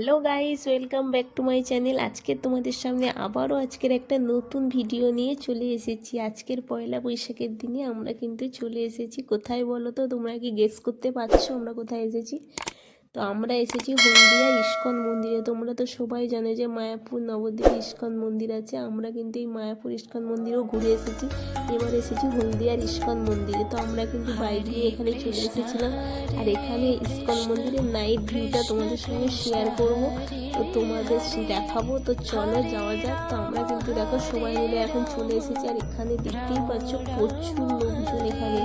Hello guys, welcome back to my channel. আজকে তোমাদের সামনে আবারও আজকের একটা নতুন ভিডিও নিয়ে চলে এসেছি। আজকের পয়লা বৈশাখের দিনে আমরা কিন্তু চলে এসেছি। কোথায় বলো তো? তোমরা কি গেস করতে পারছ? আমরা কোথায় এসেছি? তো আমরা এসেছি হলদিয়া ইস্কন মন্দিরে। তোমরা তো সবাই জানো যে মায়াপুর নবদ্বীপ ইস্কন মন্দির আছে। আমরা কিন্তু এই মায়াপুর ইস্কন মন্দিরেও ঘুরে এসেছি। এবার এসেছি হলদিয়ার ইস্কন মন্দিরে। তো আমরা কিন্তু বাইরে এখানে চলে এসেছিলাম। আর এখানে ইস্কন মন্দিরের নাইট ভিউটা তোমাদের সঙ্গে শেয়ার করব। তো তোমাদের দেখাবো। তো চলো যাওয়া যাক। তো আমরা কিন্তু দেখো সবাই মিলে এখন চলে এসেছি। আর এখানে দেখতেই পাচ্ছ প্রচুর লোকজন এখানে।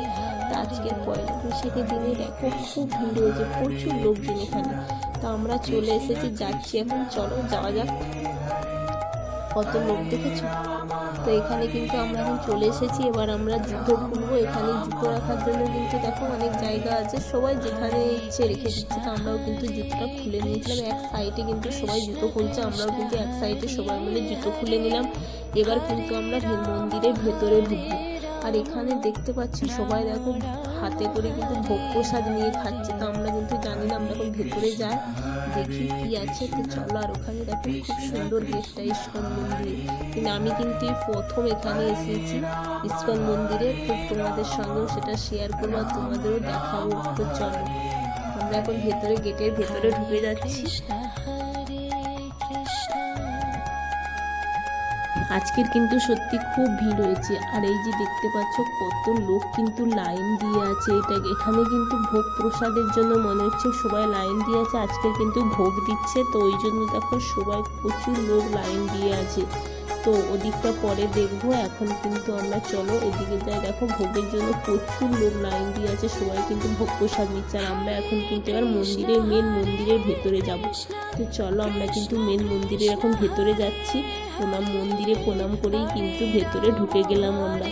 আজকের পয়লা বৈশাখের দিনে দেখো, খুব ভিড় হয়েছে প্রচুর লোকজন এখানে। তো আমরা চলে এসেছি, যাচ্ছি এখন। চলো, যাওয়া যাক। কত লোক দেখেছ? তো এখানে কিন্তু আমরা এখন চলে এসেছি। এবার আমরা জুতো খুলবো এখানে জুতো রাখার জন্য কিন্তু দেখো অনেক জায়গা আছে। সবাই যেখানে ইচ্ছে রেখে দিচ্ছে তো আমরাও কিন্তু জুতোটা খুলে নিয়েছিলাম। এক সাইডে কিন্তু সবাই জুতো খুলছে আমরাও কিন্তু এক সাইডে সবাই মিলে জুতো খুলে নিলাম। এবার কিন্তু আমরা মন্দিরের ভেতরে ঢুকবো। আর এখানে দেখতে পাচ্ছি সবাই দেখো হাতে করে কিন্তু ভোগ প্রসাদ নিয়ে খাচ্ছে। তো আমরা কিন্তু জানি না আমরা এখন ভেতরে যাই, দেখি কি আছে। তো চলো আর ওখানে দেখো খুব সুন্দর গেটটা ইস্কন মন্দিরে। কিন্তু আমি কিন্তু প্রথম এখানে এসেছি ইস্কন মন্দিরে। তো তোমাদের সঙ্গেও সেটা শেয়ার করব আর তোমাদেরও দেখাবো। তো চলো, আমরা এখন ভেতরে, গেটের ভেতরে ঢুকে যাচ্ছি। আজকের কিন্তু সত্যি খুব ভিড় হয়েছে। আর এই যে দেখতে পাচ্ছ কত লোক কিন্তু লাইন দিয়ে আছে। এটা এখানে কিন্তু ভোগ প্রসাদের জন্য মনে হচ্ছে সবাই লাইন দিয়ে আছে। আজকে কিন্তু ভোগ দিচ্ছে, তো ওই জন্য দেখো সবাই প্রচুর লোক লাইন দিয়ে আছে। তো ওদিকটা পরে দেখব, এখন কিন্তু আমরা চলো এদিকে যাই। দেখো ভোগের জন্য প্রচুর লোক লাইন দিয়ে আছে, সবাই কিন্তু ভোগ প্রসাদ নিচ্ছে। আর আমরা এখন কিন্তু এবার মন্দিরের মেন মন্দিরের ভেতরে যাব। তো চলো আমরা কিন্তু মেন মন্দিরের এখন ভেতরে যাচ্ছি। প্রণাম মন্দিরে প্রণাম করেই কিন্তু ভেতরে ঢুকে গেলাম আমরা।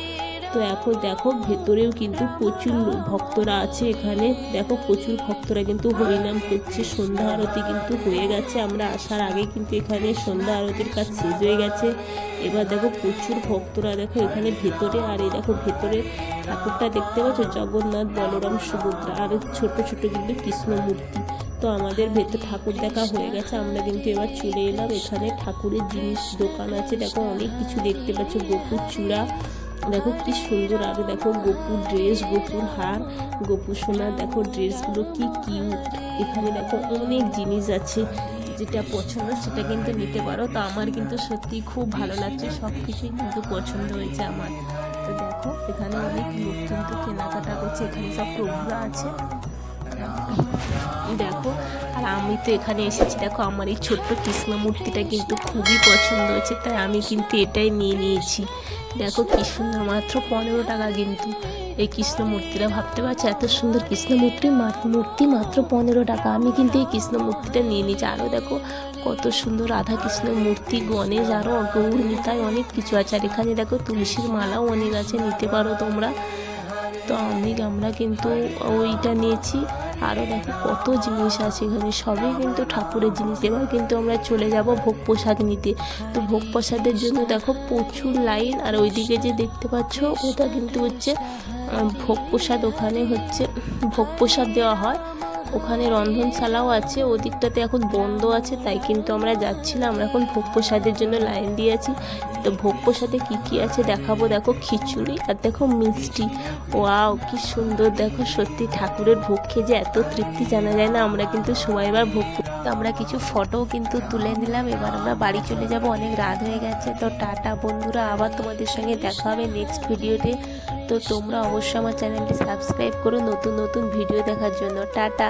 তো এখন দেখো ভেতরেও কিন্তু প্রচুর ভক্তরা আছে এখানে। দেখো প্রচুর ভক্তরা কিন্তু হরিনাম করছে, সন্ধ্যা আরতি কিন্তু হয়ে গেছে। আমরা আসার আগে কিন্তু এখানে সন্ধ্যা আরতির কাজ শেষ হয়ে গেছে। এবার দেখো প্রচুর ভক্তরা দেখো এখানে ভেতরে আর এই দেখো ভেতরে ঠাকুরটা দেখতে পাচ্ছ? জগন্নাথ, বলরাম, সুভদ্রা আর ছোট ছোট কিন্তু কৃষ্ণ মূর্তি। তো আমাদের ভেতর ঠাকুর দেখা হয়ে গেছে। আমরা কিন্তু এবার চলে এলাম। এখানে ঠাকুরের জিনিস দোকান আছে। দেখো অনেক কিছু দেখতে পাচ্ছ। গোপুর চূড়া দেখো কি সুন্দর, আর দেখো গোপুর ড্রেস গোপুর হার, গোপুর সোনা, দেখো ড্রেসগুলো কি কিউট এখানে দেখো অনেক জিনিস আছে, যেটা পছন্দ সেটা কিন্তু নিতে পারো। তো আমার কিন্তু সত্যি খুব ভালো লাগছে, সব কিছুই কিন্তু পছন্দ হয়েছে আমার। তো দেখো, এখানে অনেক লোক কিন্তু কেনাকাটা করছে, এখানে সব প্রভুরা আছে। দেখো, আর আমি তো এখানে এসেছি। দেখো, আমার এই ছোট্ট কৃষ্ণ মূর্তিটা কিন্তু খুবই পছন্দ হয়েছে, তাই আমি কিন্তু এটাই নিয়ে নিয়েছি। দেখো কি সুন্দর মাত্র পনেরো টাকা কিন্তু। এই কৃষ্ণ মূর্তিটা ভাবতে পারছ? এত সুন্দর কৃষ্ণ মূর্তি মূর্তি মাত্র পনেরো টাকা। আমি কিন্তু এই কৃষ্ণ মূর্তিটা নিয়ে নিয়েছি। আরও দেখো, কত সুন্দর রাধা কৃষ্ণ মূর্তি, গণেশ আরও গৌর অনেক কিছু আছে। আর এখানে দেখো, তুলসীর মালাও অনেক আছে, নিতে পারো তোমরা। তো আমি, আমরা কিন্তু ওইটা নিয়েছি। আরও দেখো কত জিনিস আছে এখানে। সবই কিন্তু ঠাকুরের জিনিস। এবার কিন্তু আমরা চলে যাব ভোগ প্রসাদ নিতে। তো ভোগ প্রসাদের জন্য দেখো প্রচুর লাইন। আর ওইদিকে যে দেখতে পাচ্ছ, ওটা কিন্তু হচ্ছে ভোগ প্রসাদ ওখানে হচ্ছে, ভোগ প্রসাদ দেওয়া হয়। ওখানে রন্ধনশালাও আছে, ওদিকটাতে এখন বন্ধ আছে, তাই কিন্তু আমরা যাচ্ছি না আমরা এখন ভোগ প্রসাদের জন্য লাইন দিয়ে আছি। তো ভোগ প্রসাদে কী কী আছে দেখাবো? দেখো খিচুড়ি আর দেখো মিষ্টি। ওয়াও, কি সুন্দর। দেখো সত্যি ঠাকুরের ভোগ খেয়ে যে এত তৃপ্তি জানা যায় না। আমরা কিন্তু সবাই এবার ভোগ। তো আমরা কিছু ফটোও কিন্তু তুলে নিলাম। এবার আমরা বাড়ি চলে যাব। অনেক রাত হয়ে গেছে। তো টাটা বন্ধুরা, আবার তোমাদের সঙ্গে দেখা হবে নেক্সট ভিডিওতে তো তোমরা অবশ্যই আমার চ্যানেলটি সাবস্ক্রাইব করো নতুন নতুন ভিডিও দেখার জন্য। টাটা।